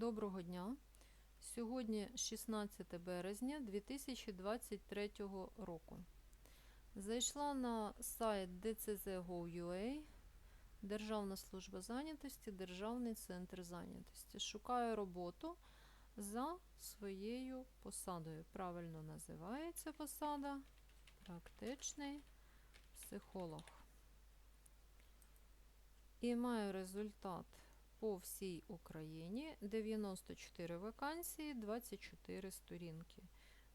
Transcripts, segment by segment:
Доброго дня. Сьогодні 16 березня 2023 року. Зайшла на сайт DCZ.gov.ua, Державна служба зайнятості, Державний центр зайнятості. Шукаю роботу за своєю посадою. Правильно називається посада практичний психолог. І маю результат по всій Україні 94 вакансії, 24 сторінки.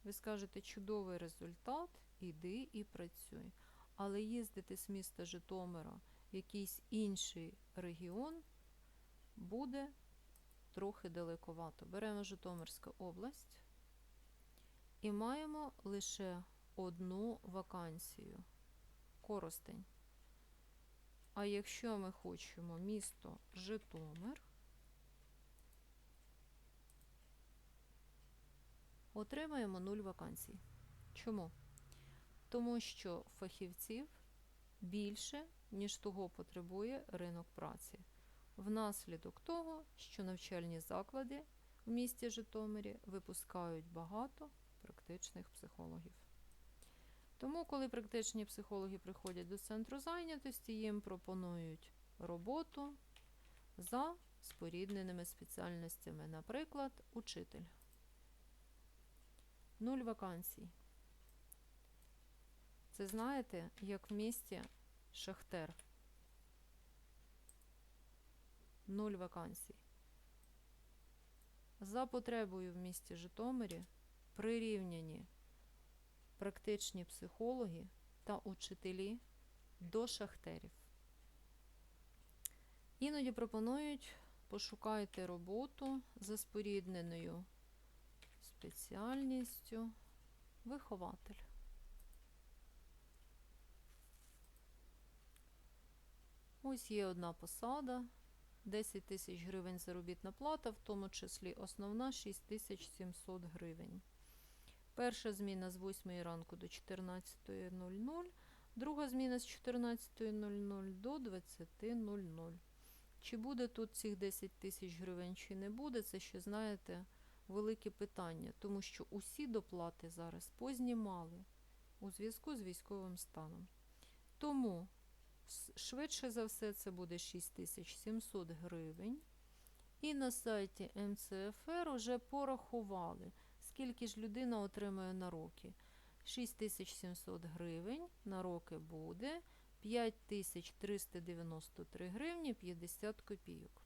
Ви скажете, чудовий результат, іди і працюй. Але їздити з міста Житомира в якийсь інший регіон буде трохи далековато. Беремо Житомирська область і маємо лише одну вакансію. Коростень. А якщо ми хочемо місто Житомир, отримаємо 0 вакансій. Чому? Тому що фахівців більше, ніж того потребує ринок праці. Внаслідок того, що навчальні заклади в місті Житомирі випускають багато практичних психологів. Тому, коли практичні психологи приходять до центру зайнятості, їм пропонують роботу за спорідненими спеціальностями, наприклад, учитель. Нуль вакансій. Це знаєте, як в місті Шахтер. Нуль вакансій. За потребою в місті Житомирі прирівняні практичні психологи та учителі до шахтерів. Іноді пропонують пошукайте роботу за спорідненою спеціальністю вихователь. Ось є одна посада, 10 тисяч гривень заробітна плата, в тому числі основна 6700 гривень. Перша зміна з 8 ранку до 14.00, друга зміна з 14.00 до 20.00. Чи буде тут цих 10 тисяч гривень, чи не буде, це ще, знаєте, велике питання, тому що усі доплати зараз познімали у зв'язку з військовим станом. Тому, швидше за все, це буде 6700 гривень. І на сайті МЦФР вже порахували скільки ж людина отримує на роки. 6700 гривень на роки буде 5393 гривні 50 копійок.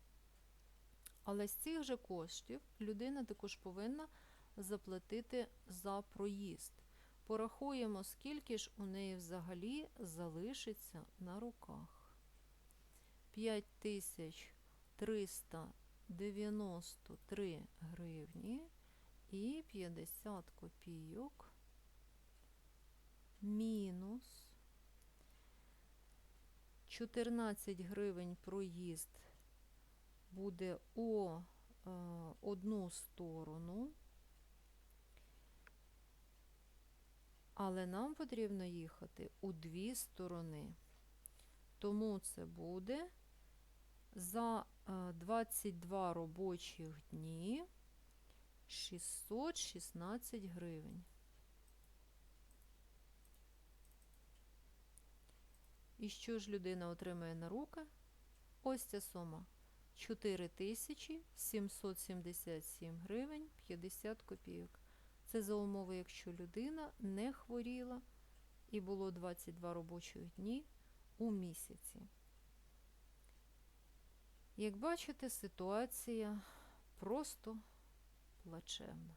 Але з цих же коштів людина також повинна заплатити за проїзд. Порахуємо, скільки ж у неї взагалі залишиться на руках. 5393 гривні і 50 копійок мінус 14 гривень проїзд буде у е, одну сторону, але нам потрібно їхати у дві сторони. Тому це буде за е, 22 робочих дні 616 гривень. І що ж людина отримає на руки? Ось ця сума 4777 гривень 50 копійок. Це за умови, якщо людина не хворіла і було 22 робочих дні у місяці. Як бачите, ситуація просто плачевна.